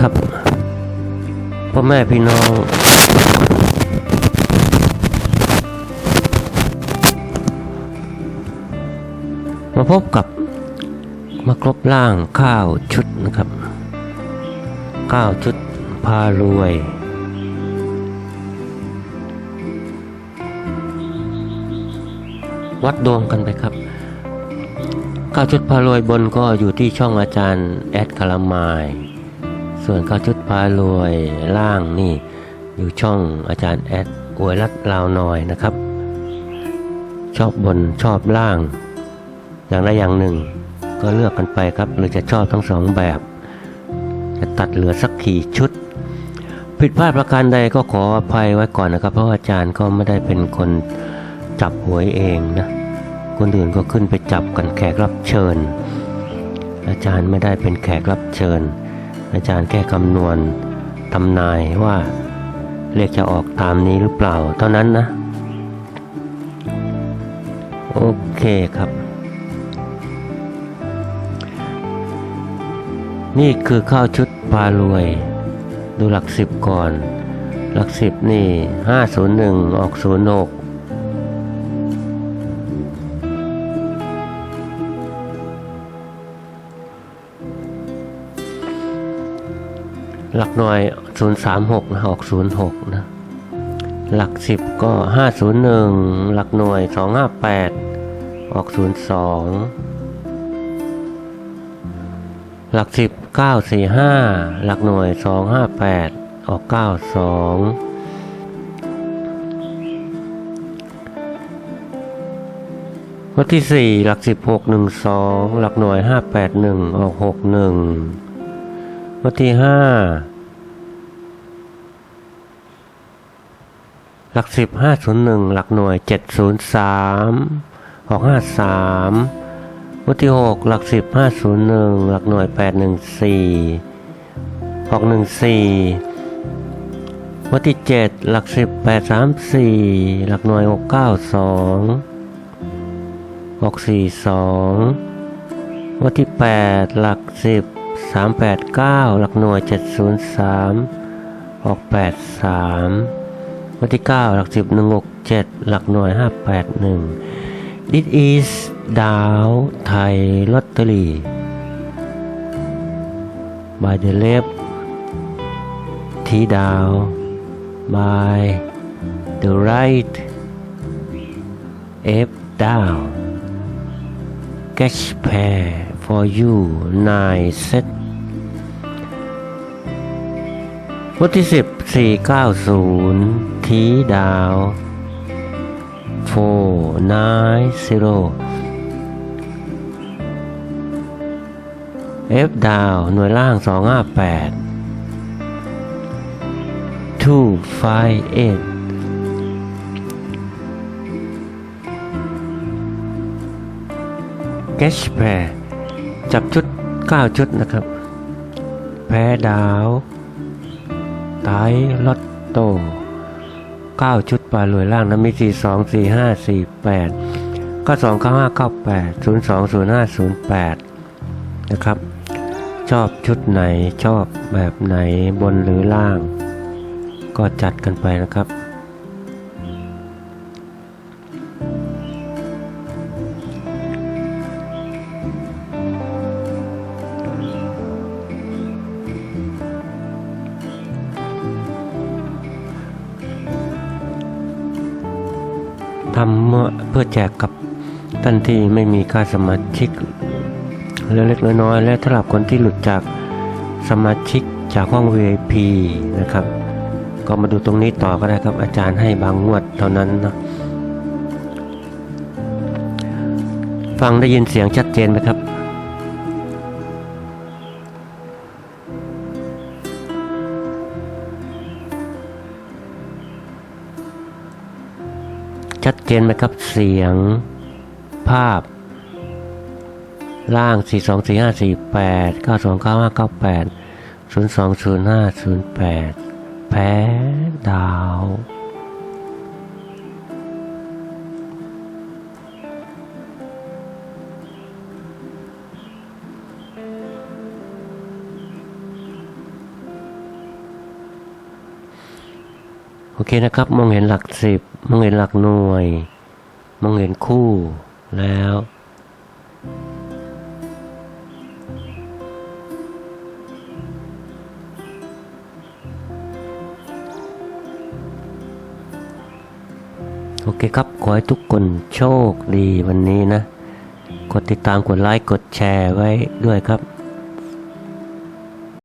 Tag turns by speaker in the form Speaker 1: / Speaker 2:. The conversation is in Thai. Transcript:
Speaker 1: ครับพ่อแม่พี่น้องมาพบกับมาครบล่างข้าวชุดนะครับข้าวชุดพารวย วัดดวงกันไปครับข้าวชุดพารวยบนก็อยู่ที่ช่องอาจารย์แอดคารามาย ส่วนข้าวชุดพารวยล่างนี่อยู่ช่องอาจารย์แอดอวยรัดลาวน้อยนะครับ ชอบบนชอบล่าง อย่างใดอย่างหนึ่ง ก็เลือกกันไปครับหรือจะชอบทั้งสองแบบ จะตัดเหลือสักกี่ชุด ผิดพลาดประการใดก็ขออภัยไว้ก่อนนะครับ เพราะอาจารย์ก็ไม่ได้เป็นคนจับหวยเองนะคนอื่นก็ขึ้นไปจับกันแขกรับเชิญ อาจารย์ไม่ได้เป็นแขกรับเชิญ อาจารย์แก้คำนวณทำนายว่าเลขจะออกตามนี้หรือเปล่า เท่านั้นนะ โอเคครับ นี่คือข้าวชุดพารวย ดูหลักสิบก่อน หลักสิบนี่ 501 ออก 06 หลักหน่วยศูนย์สามหกนะออกศูนย์หกนะหลักสิบก็ห้าศูนย์หนึ่งหลักหน่วยสองห้าแปดออกศูนย์สองหลักสิบเก้าสี่ห้าหลักหน่วยสองห้าแปดออกเก้าสองวันที่สี่หลักสิบหกหนึ่งสองหลักหน่วยห้าแปดหนึ่งออกหกหนึ่ง วันที่ห้าหลักสิบห้าศูนย์หนึ่งหลักหน่วยเจ็ดศูนย์สามหกห้าสามวันที่หกหลักสิบห้าศูนย์หนึ่งหลักหน่วยแปดหนึ่งสี่หกหนึ่งสี่วันที่เจ็ดหลักสิบแปดสามสี่หลักหน่วยหกเก้าสองหกสี่สองวันที่แปดหลักสิบ สามแปดเก้าหลักหน่วยเจ็ดศูนย์สามหกแปดสามวันที่ 9 หลักสิบหนึ่งหกเจ็ดหลักหน่วยห้าแปดหนึ่ง This is ดาวไทยลอตเตอรี่ by the left ทีดาว by the right F down cash pair for you nine set วันที่สิบสี่เก้าศูนย์ทีดาว four nine zero F ดาว หน่วยล่างสองห้าแปด two five eight แกชแพร จับชุด 9 ชุดนะครับ แพ้ดาวไตลอตโต้9ชุดปลารวยล่างนะมี 4 2 4 5 4 8 ก็ 2 9 5 9 8 0 2 0 5 0 8 นะครับ ชอบชุดไหนชอบแบบไหนบนหรือล่าง ก็จัดกันไปนะครับ ทำเพื่อแจกกับท่านที่ไม่มีค่าสมาชิกเล็กๆน้อยๆและสำหรับคนที่หลุดจากสมาชิกจากห้อง VIP นะครับ ก็มาดูตรงนี้ต่อก็ได้ครับอาจารย์ให้บางงวดเท่านั้นนะฟังได้ยินเสียงชัดเจนไหมครับ ชัดเจนไหมครับเสียง ภาพ ล่าง 4 2 4 5 4 8 9 2 9 5 9 8 0 2 0 5 0 8 แพ้ดาว โอเคนะครับ มองเห็นหลักสิบมองเห็นหลักหน่วย มองเห็นคู่แล้ว โอเคครับ ขอให้ทุกคนโชคดีวันนี้นะ กดติดตามกดไลค์กดแชร์ไว้ด้วยครับ